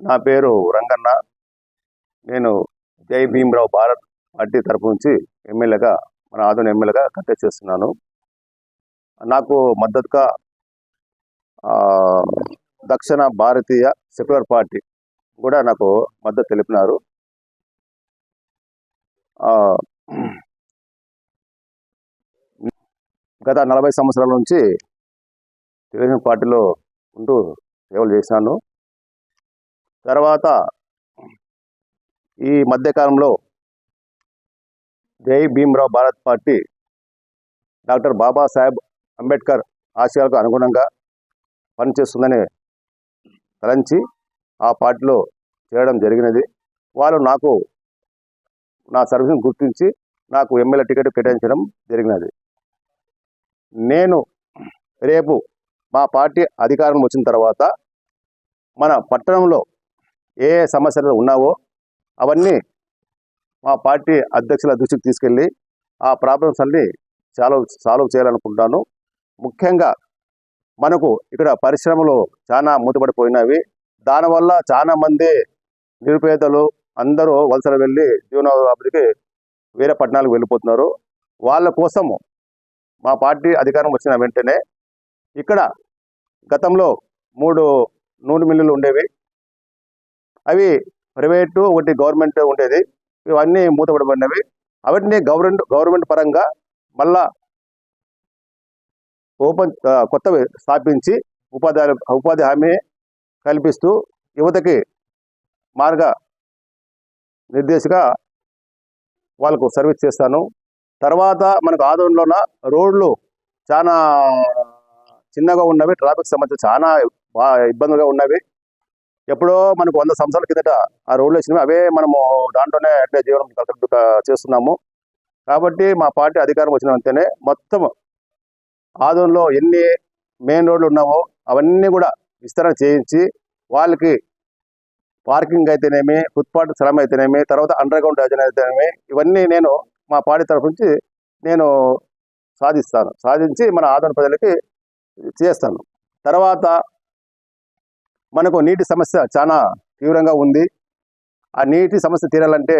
నా పేరు రంగన్న. నేను జై భీమరావు భారత్ పార్టీ తరపు నుంచి ఎమ్మెల్యేగా మన ఆదోని ఎమ్మెల్యేగా కంటెస్ట్ చేస్తున్నాను. నాకు మద్దతుగా దక్షిణ భారతీయ సెక్యులర్ పార్టీ కూడా నాకు మద్దతు తెలిపినారు. గత నలభై సంవత్సరాల నుంచి తెలుగుదేశం పార్టీలో ఉంటూ సేవలు చేశాను తర్వాత ఈ మధ్యకాలంలో జై భీమ్రావ్ భారత్ పార్టీ డాక్టర్ బాబాసాహెబ్ అంబేద్కర్ ఆశయాలకు అనుగుణంగా పనిచేస్తుందని తలంచి ఆ పార్టీలో చేయడం జరిగినది. వాళ్ళు నాకు నా సర్వీస్ని గుర్తించి నాకు ఎమ్మెల్యే టికెట్ కేటాయించడం జరిగినది. నేను రేపు మా పార్టీ అధికారం వచ్చిన తర్వాత మన పట్టణంలో ఏ సమస్యలు ఉన్నావో అవన్నీ మా పార్టీ అధ్యక్షుల దృష్టికి తీసుకెళ్ళి ఆ ప్రాబ్లమ్స్ అన్ని సాల్వ్ సాల్వ్ చేయాలనుకుంటాను ముఖ్యంగా మనకు ఇక్కడ పరిశ్రమలు చాలా మూతపడిపోయినవి. దానివల్ల చాలా మంది నిరుపేదలు అందరూ వలసలు వెళ్ళి జీవనోభివృద్ధికి వేరే పట్టణాలకు వెళ్ళిపోతున్నారు. వాళ్ళ కోసము మా పార్టీ అధికారం వచ్చిన వెంటనే ఇక్కడ గతంలో మూడు నూనె మిల్లులు ఉండేవి. అవి ప్రైవేటు ఒకటి గవర్నమెంట్ ఉండేది. ఇవన్నీ మూతపడబడినవి. అవన్నీ గవర్నమెంట్ గవర్నమెంట్ పరంగా మళ్ళా ఓపెన్ కొత్తవి స్థాపించి ఉపాధి ఉపాధి హామీ కల్పిస్తూ యువతకి మార్గ నిర్దేశిగా వాళ్ళకు సర్వీస్ చేస్తాను. తర్వాత మనకు ఆదోళనలోన రోడ్లు చాలా చిన్నగా ఉన్నవి ట్రాఫిక్ సమస్య చాలా బాగా ఇబ్బందులుగా ఉన్నవి. ఎప్పుడో మనకు వంద సంవత్సరాల కిందట ఆ రోడ్లు వచ్చినవి అవే మనము దాంట్లోనే అట్లే జీవనం చేస్తున్నాము. కాబట్టి మా పార్టీ అధికారం వచ్చిన వెంటనే మొత్తం ఆదోన్లో ఎన్ని మెయిన్ రోడ్లు ఉన్నావో అవన్నీ కూడా విస్తరణ చేయించి వాళ్ళకి పార్కింగ్ అయితేనేమి ఫుట్పాత్ స్థలం అయితేనేమి తర్వాత అండర్ గ్రౌండ్ యోజన అయితేనేమి ఇవన్నీ నేను మా పార్టీ తరఫు నుంచి నేను సాధిస్తాను. సాధించి మన ఆదోన్ ప్రజలకి చేస్తాను. తర్వాత మనకు నీటి సమస్య చాలా తీవ్రంగా ఉంది. ఆ నీటి సమస్య తీరాలంటే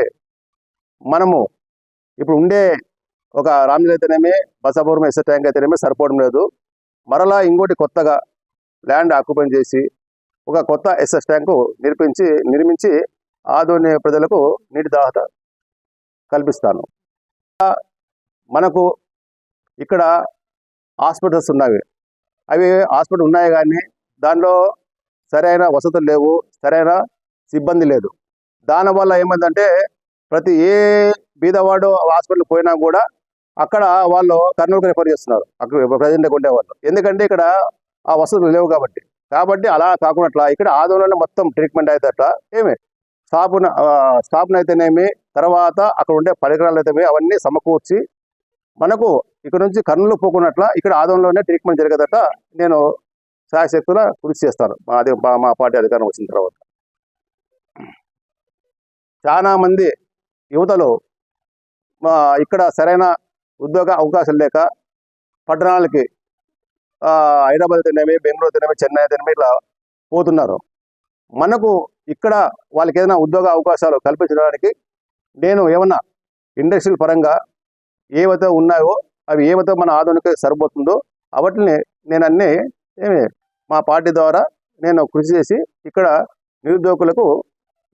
మనము ఇప్పుడు ఉండే ఒక రామ్లీల అయితేనేమి బసాపురం ఎస్ ట్యాంక్ అయితేనేమి సరిపోవడం లేదు. మరలా ఇంకోటి కొత్తగా ల్యాండ్ ఆక్యుపై చేసి ఒక కొత్త ఎస్ఎస్ ట్యాంకు నిర్మించి నిర్మించి ఆదోని ప్రజలకు నీటి దాహత కల్పిస్తాను. మనకు ఇక్కడ హాస్పిటల్స్ ఉన్నవి. అవి హాస్పిటల్ ఉన్నాయి కానీ దానిలో సరైన వసతులు లేవు సరైన సిబ్బంది లేదు. దానివల్ల ఏమైందంటే ప్రతి ఏ బీదవాడు హాస్పిటల్ పోయినా కూడా అక్కడ వాళ్ళు కర్నూలుకు రిఫర్ చేస్తున్నారు. అక్కడ ప్రజెంట్గా ఉండేవాళ్ళు ఎందుకంటే ఇక్కడ ఆ వసతులు లేవు కాబట్టి. కాబట్టి అలా కాకుండా ఇక్కడ ఆదోళన మొత్తం ట్రీట్మెంట్ అవుతాట ఏమి? స్థాపన స్థాపన అయితేనేమి తర్వాత అక్కడ ఉండే పరికరాలు అయితేమి అవన్నీ సమకూర్చి మనకు ఇక్కడ నుంచి కర్నూలు పోకున్నట్ల ఇక్కడ ఆదోళనలోనే ట్రీట్మెంట్ జరిగేదట నేను శాశక్తుల కృషి చేస్తాను మా అదే మా- మా పార్టీ అధికారం వచ్చిన తర్వాత. చాలామంది యువతలు మా ఇక్కడ సరైన ఉద్యోగ అవకాశాలు లేక పట్టణాలకి హైదరాబాద్ తినేమి బెంగళూరు తినేమి చెన్నై తినేమి ఇట్లా పోతున్నారు. మనకు ఇక్కడ వాళ్ళకి ఏదైనా ఉద్యోగ అవకాశాలు కల్పించడానికి నేను ఏమన్నా ఇండస్ట్రియల్ పరంగా ఏవైతే ఉన్నాయో అవి ఏవైతే మన ఆధునిక సరిపోతుందో వాటిని నేను అన్ని ఏమి? మా పార్టీ ద్వారా నేను కృషి చేసి ఇక్కడ నిరుద్యోగులకు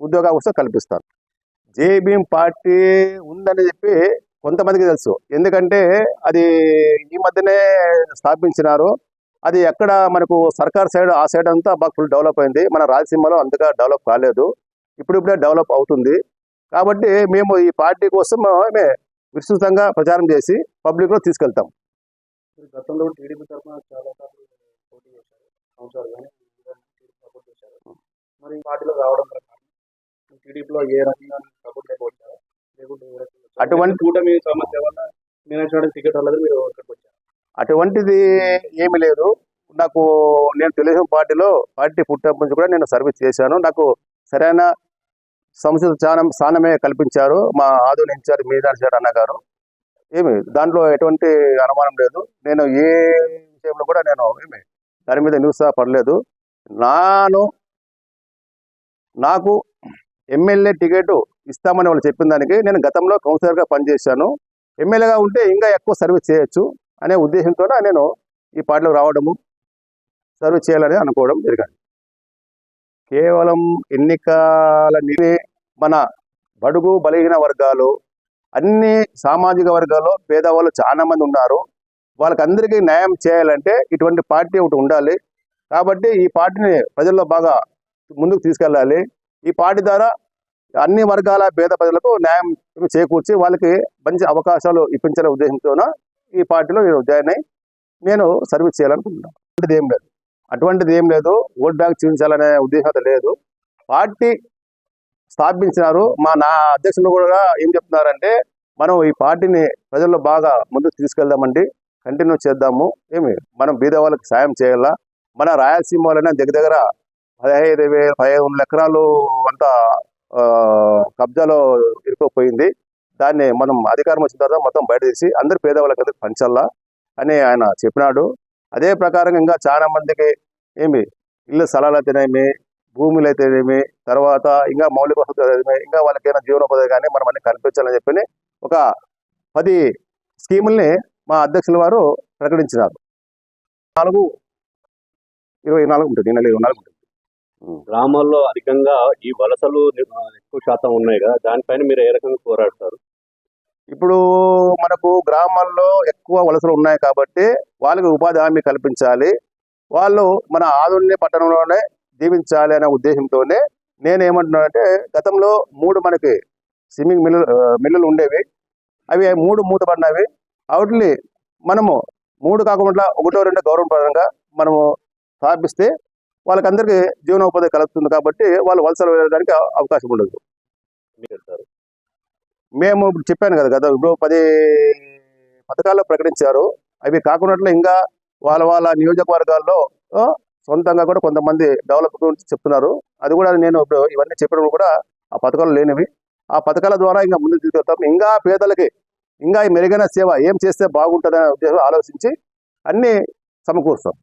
ఉద్యోగ అవకాశం కల్పిస్తాను. జేబీఎం పార్టీ ఉందని చెప్పి కొంతమందికి తెలుసు. ఎందుకంటే అది ఈ మధ్యనే స్థాపించినారు. అది ఎక్కడ మనకు సర్కార్ సైడ్ ఆ సైడ్ అంతా బాగా ఫుల్ డెవలప్ అయింది. మన రాయలసీమలో అంతగా డెవలప్ కాలేదు. ఇప్పుడిప్పుడే డెవలప్ అవుతుంది. కాబట్టి మేము ఈ పార్టీ కోసం మేమే విస్తృతంగా ప్రచారం చేసి పబ్లిక్లో తీసుకెళ్తాం. గతంలో టీడీపీ తరఫున చాలా పోటీ చేశారు. సంవత్సరాలు టీడీపీ సపోర్ట్ చేశారు. మరి పార్టీలో రావడం ప్రకారం టీడీపీలో ఏ రకంగా సపోర్ట్ లేకపోవచ్చారా? లేకుంటే? అటువంటి- కూటమి సమస్య వల్ల మీనాక్షి టికెట్ రాలేదు మీరు ఇక్కడికి వచ్చారు. అటువంటిది ఏమీ లేదు. నాకు నేను తెలుగుదేశం పార్టీలో పార్టీ పుట్టినప్పటి నుంచి కూడా నేను సర్వీస్ చేశాను. నాకు సరైన సంస్థ స్థానం స్థానమే కల్పించారు. మా ఆధునిక ఇన్ఛార్జ్ మీదాన్ సార్ అన్న గారు. ఏమి దాంట్లో ఎటువంటి అనుమానం లేదు. నేను ఏ విషయంలో కూడా నేను ఏమి దాని మీద నిరుత్సాహపడలేదు నాను నాకు ఎమ్మెల్యే టికెట్ ఇస్తామని వాళ్ళు చెప్పిన దానికి నేను గతంలో కౌన్సిలర్గా పనిచేశాను. ఎమ్మెల్యేగా ఉంటే ఇంకా ఎక్కువ సర్వీస్ చేయొచ్చు అనే ఉద్దేశంతో నేను ఈ పార్టీలోకి రావడము సర్వీస్ చేయాలని అనుకోవడం జరిగింది. కేవలం ఎన్నికల నిధి మన బడుగు బలహీన వర్గాలు అన్ని సామాజిక వర్గాల్లో పేదవాళ్ళు చాలామంది ఉన్నారు. వాళ్ళకందరికీ న్యాయం చేయాలంటే ఇటువంటి పార్టీ ఒకటి ఉండాలి. కాబట్టి ఈ పార్టీని ప్రజల్లో బాగా ముందుకు తీసుకెళ్ళాలి. ఈ పార్టీ ద్వారా అన్ని వర్గాల పేద ప్రజలకు న్యాయం చేకూర్చి వాళ్ళకి మంచి అవకాశాలు ఇప్పించాలనే ఉద్దేశంతోన ఈ పార్టీలో నేను జాయిన్ అయ్యి నేను సర్వీస్ చేయాలనుకుంటున్నాను. అటువంటిది ఏం లేదు. అటువంటిది ఏం లేదు. ఓట్ బ్యాంక్ చూపించాలనే ఉద్దేశం లేదు. పార్టీ స్థాపించినారు. మా నా అధ్యక్షులు కూడా ఏం చెప్తున్నారంటే మనం ఈ పార్టీని ప్రజల్లో బాగా ముందుకు తీసుకెళ్దామండి. కంటిన్యూ చేద్దాము. ఏమి? మనం బీద వాళ్ళకి సాయం చేయాలా? మన రాయలసీమ వాళ్ళనే దగ్గర దగ్గర పదహైదు వేల పదిహేను వందల ఎకరాలు అంతా కబ్జాలో ఇరుక్కుపోయింది. దాన్ని మనం అధికారం వచ్చిన తర్వాత మొత్తం బయట తీసి అందరు పేదవాళ్ళకి అందరికి పంచాలా అని ఆయన చెప్పినాడు. అదే ప్రకారం ఇంకా చాలా మందికి ఏమి? ఇల్లు స్థలాలు అయితేనేమి భూములు అయితేనేమి తర్వాత ఇంకా మౌలిక వసతులు ఇంకా వాళ్ళకి ఏమైనా జీవనోపాధి కానీ మనం అన్ని కల్పించాలని చెప్పి ఒక పది స్కీముల్ని మా అధ్యక్షుల వారు ప్రకటించినారు. నాలుగు ఇరవై నాలుగు ఉంటుంది నెల ఇరవై నాలుగు ఉంటుంది. గ్రామాల్లో అధికంగా ఈ వలసలు ఎక్కువ శాతం ఉన్నాయి కదా దానిపైన మీరు ఏ రకంగా పోరాడతారు? ఇప్పుడు మనకు గ్రామాల్లో ఎక్కువ వలసలు ఉన్నాయి కాబట్టి వాళ్ళకి ఉపాధి హామీ కల్పించాలి. వాళ్ళు మన ఆధునిక పట్టణంలోనే జీవించాలి అనే ఉద్దేశంతోనే నేను ఏమంటున్నానంటే గతంలో మూడు మనకి స్విమ్మింగ్ మిల్లు మిల్లులు ఉండేవి. అవి మూడు మూతపడినవి. వాటిని మనము మూడు కాకుండా ఒకటో రెండో గవర్నమెంట్ పరంగా మనము స్థాపిస్తే వాళ్ళకందరికీ జీవనోపాధి కలుగుతుంది కాబట్టి వాళ్ళు వలసలు వెళ్ళడానికి అవ- అవకాశం ఉండదు. మేము ఇప్పుడు చెప్పాను కదా కదా ఇప్పుడు పది పథకాలు ప్రకటించారు. అవి కాకుండా ఇంకా వాళ్ళ వాళ్ళ నియోజకవర్గాల్లో సొంతంగా కూడా కొంతమంది డెవలప్ గురించి చెప్తున్నారు. అది కూడా నేను ఇప్పుడు ఇవన్నీ చెప్పినప్పుడు కూడా ఆ పథకాలు లేనివి. ఆ పథకాల ద్వారా ఇంకా ముందుకు తీసుకెళ్తాం. ఇంకా పేదలకి ఇంకా ఈ మెరుగైన సేవ ఏం చేస్తే బాగుంటుందనే ఉద్దేశం ఆలోచించి అన్నీ సమకూరుస్తాం.